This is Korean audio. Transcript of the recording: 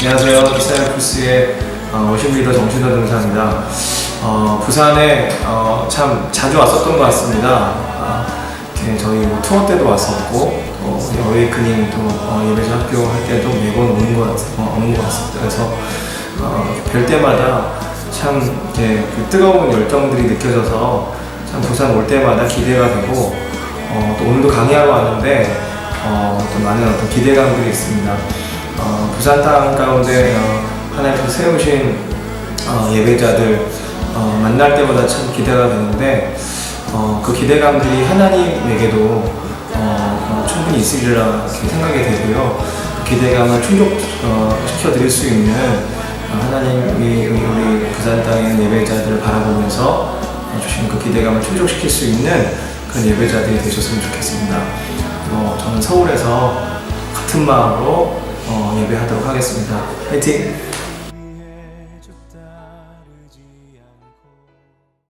안녕하세요. 이스라엘푸스의 어, 워십 리더 정준호 등사입니다. 어, 부산에 어, 참 자주 왔었던 것 같습니다. 아, 이렇게 저희 뭐 투어 때도 왔었고, 또 어웨이크닝 또 어, 예배자 학교 할 때도 매번 오는 것, 같, 어, 오는 것 같습니다. 그래서 어, 뵐 때마다 참 이렇게 그 뜨거운 열정들이 느껴져서 참 부산 올 때마다 기대가 되고 어, 또 오늘도 강의하러 왔는데 어, 또 많은 어떤 기대감들이 있습니다. 어, 부산 땅 가운데 어, 하나님께서 세우신 어, 예배자들 어, 만날 때마다 참 기대가 되는데 어, 그 기대감들이 하나님에게도 어, 어, 충분히 있으리라 생각이 되고요. 그 기대감을 충족시켜 드릴 수 있는 어, 하나님이 우리 부산 땅의 예배자들을 바라보면서 어, 주신 그 기대감을 충족시킬 수 있는 그런 예배자들이 되셨으면 좋겠습니다. 어, 저는 서울에서 같은 마음으로 어, 예배하도록 하겠습니다. 화이팅!